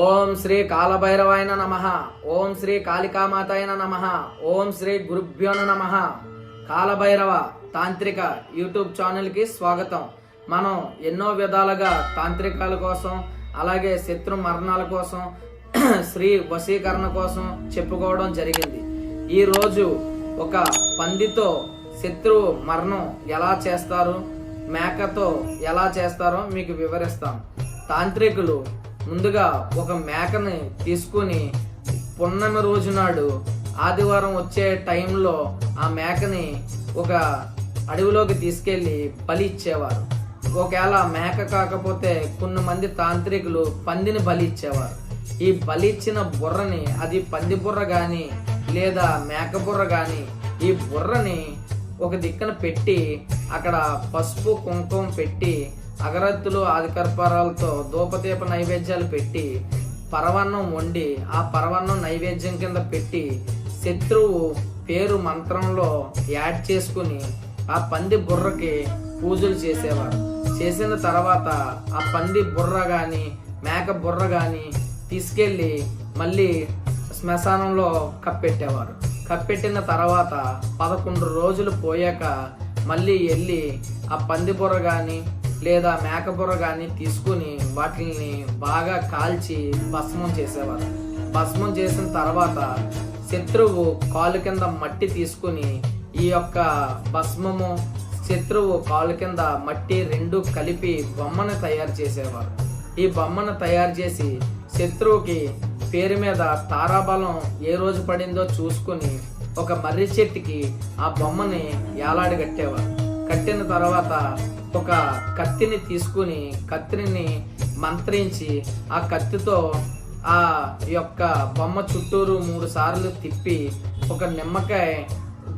ఓం శ్రీ కాలభైరవాయన నమ. ఓం శ్రీ కాళికామాతాయన నమ. ఓం శ్రీ గురుభ్యోన నమ. కాలభైరవ తాంత్రిక యూట్యూబ్ ఛానల్కి స్వాగతం. మనం ఎన్నో విధాలుగా తాంత్రికాల కోసం అలాగే శత్రు మరణాల కోసం శ్రీ వశీకరణ కోసం చెప్పుకోవడం జరిగింది. ఈరోజు ఒక పందితో శత్రువు మరణం ఎలా చేస్తారు మేకతో ఎలా చేస్తారో మీకు వివరిస్తాం. తాంత్రికులు ముందుగా ఒక మేకని తీసుకుని పున్నమి రోజు నాడు ఆదివారం వచ్చే టైంలో ఆ మేకని ఒక అడవిలోకి తీసుకెళ్ళి బలి ఇచ్చేవారు. ఒకవేళ మేక కాకపోతే కొన్ని మంది తాంత్రికులు పందిని బలి ఇచ్చేవారు. ఈ బలి ఇచ్చిన బుర్రని అది పంది బుర్ర కానీ లేదా మేక బుర్ర కానీ ఈ బుర్రని ఒక దిక్కన పెట్టి అక్కడ పసుపు కుంకుమ పెట్టి అగరత్తులు ఆదికర్పూరాలతో ధూపదీప నైవేద్యాలు పెట్టి పరవన్నం వండి ఆ పరవన్నం నైవేద్యం కింద పెట్టి శత్రువు పేరు మంత్రంలో యాడ్ చేసుకుని ఆ పంది బుర్రకి పూజలు చేసేవారు. చేసిన తర్వాత ఆ పంది బుర్ర కానీ మేక బుర్ర కానీ తీసుకెళ్ళి మళ్ళీ శ్మశానంలో కప్పెట్టేవారు. కప్పెట్టిన తర్వాత పదకొండు రోజులు పోయాక మళ్ళీ వెళ్ళి ఆ పంది బుర్ర కానీ లేదా మేకపొర కానీ తీసుకుని వాటిని బాగా కాల్చి భస్మం చేసేవారు. భస్మం చేసిన తర్వాత శత్రువు కాలు కింద మట్టి తీసుకుని ఈ యొక్క భస్మము శత్రువు కాలు కింద మట్టి రెండు కలిపి బొమ్మను తయారు చేసేవారు. ఈ బొమ్మను తయారు చేసి శత్రువుకి పేరు మీద తారాబలం ఏ రోజు పడిందో చూసుకుని ఒక మర్రి చెట్టుకి ఆ బొమ్మని ఏలాడి కట్టేవారు కట్టిన తర్వాత ఒక కత్తిని తీసుకుని కత్తిని మంత్రించి ఆ కత్తితో ఆ యొక్క బొమ్మ చుట్టూరు మూడు సార్లు తిప్పి ఒక నిమ్మకాయ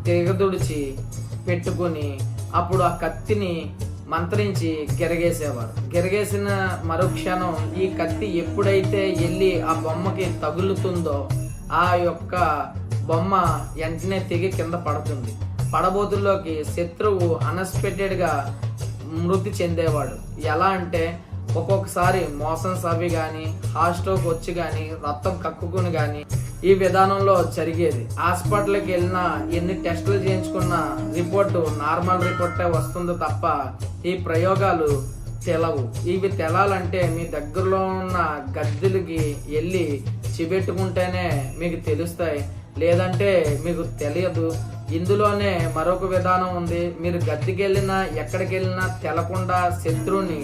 తెగదుడిచి పెట్టుకొని అప్పుడు ఆ కత్తిని మంత్రించి గెరగేసేవారు. గెరగేసిన మరుక్షణం ఈ కత్తి ఎప్పుడైతే వెళ్ళి ఆ బొమ్మకి తగులుతుందో ఆ యొక్క బొమ్మ వెంటనే తెగి కింద పడుతుంది. పడబోతుల్లోకి శత్రువు అన్ఎక్స్పెక్టెడ్గా మృతి చెందేవాడు. ఎలా అంటే ఒక్కొక్కసారి మోషన్స్ అవి కానీ హాస్టల్కి వచ్చి కానీ రక్తం కక్కుకుని కానీ ఈ విధానంలో జరిగేది. హాస్పిటల్కి వెళ్ళినా ఎన్ని టెస్టులు చేయించుకున్నా రిపోర్టు నార్మల్ రిపోర్టే వస్తుంది తప్ప ఈ ప్రయోగాలు తెలవు. ఇవి తెలాలంటే మీ దగ్గరలో ఉన్న గద్దెలకి వెళ్ళి చిబెట్టుకుంటేనే మీకు తెలుస్తాయి. లేదంటే మీకు తెలియదు. ఇందులోనే మరొక విధానం ఉంది. మీరు గద్దెకెళ్ళినా ఎక్కడికెళ్ళినా ఎక్కడికి వెళ్ళినా తెలకుండా శత్రువుని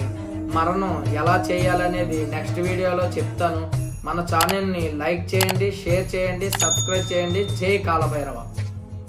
మరణం ఎలా చేయాలనేది నెక్స్ట్ వీడియోలో చెప్తాను. మన ఛానల్ని లైక్ చేయండి షేర్ చేయండి సబ్స్క్రైబ్ చేయండి. జై కాలభైరవ.